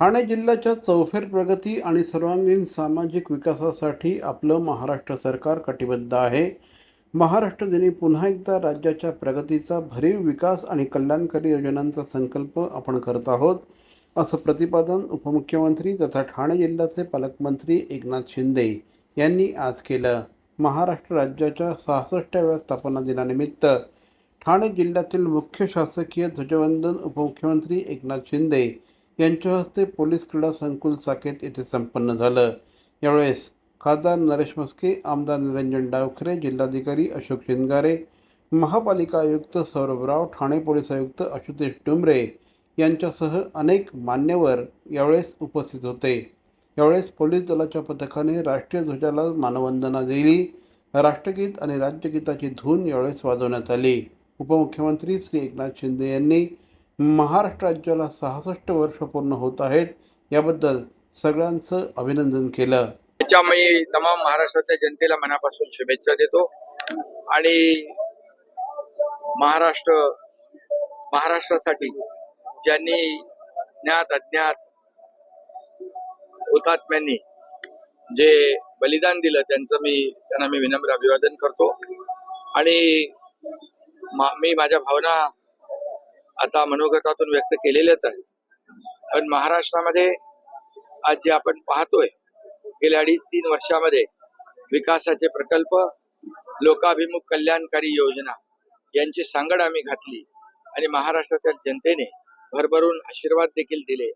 ठाणे जिल्ह्याच्या चौफेर प्रगती आणि सर्वांगीण सामाजिक विकासासाठी आपलं महाराष्ट्र सरकार कटिबद्ध आहे. महाराष्ट्र दिनी पुन्हा एकदा राज्याच्या प्रगतीचा भरीव विकास आणि कल्याणकारी योजनांचा संकल्प आपण करत आहोत. असं प्रतिपादन उपमुख्यमंत्री तथा ठाणे जिल्ह्याचे पालकमंत्री एकनाथ शिंदे यांनी आज केलं. महाराष्ट्र राज्याच्या सहासष्टाव्या स्थापना दिनानिमित्त ठाणे जिल्ह्यातील मुख्य शासकीय ध्वजवंदन उपमुख्यमंत्री एकनाथ शिंदे यांच्या हस्ते पोलीस क्रीडा संकुल साकेत येथे संपन्न झालं. यावेळेस खासदार नरेश मस्के आमदार निरंजन डावखरे जिल्हाधिकारी अशोक शिंदगारे महापालिका आयुक्त सौरभ राव ठाणे पोलीस आयुक्त आशुतोष टुमरे यांच्यासह अनेक मान्यवर यावेळेस उपस्थित होते. यावेळेस पोलीस दलाच्या पथकाने राष्ट्रीय ध्वजाला मानवंदना दिली. राष्ट्रगीत आणि राज्यगीताची धून यावेळेस वाजवण्यात आली. उपमुख्यमंत्री श्री एकनाथ शिंदे यांनी महाराष्ट्र राज्याला सहासष्ट वर्ष पूर्ण होत आहेत. याबद्दल सगळ्यांचं अभिनंदन केलं. त्याच्या मी तमाम महाराष्ट्राच्या जनतेला मनापासून शुभेच्छा देतो. आणि महाराष्ट्र महाराष्ट्रासाठी ज्यांनी ज्ञात अज्ञात हुतात्म्यांनी जे बलिदान दिलं त्यांचं मी त्यांना मी विनम्र अभिवादन करतो. आणि मा- मी माझ्या भावना आता मनोगतातून व्यक्त केलेलंच आहे. पण महाराष्ट्रामध्ये आज जे आपण पाहतोय गेल्या अडीच तीन वर्षामध्ये विकासाचे प्रकल्प लोकाभिमुख कल्याणकारी योजना यांची सांगड आम्ही घातली आणि महाराष्ट्रातील जनतेने भरभरून आशीर्वाद देखील दिले.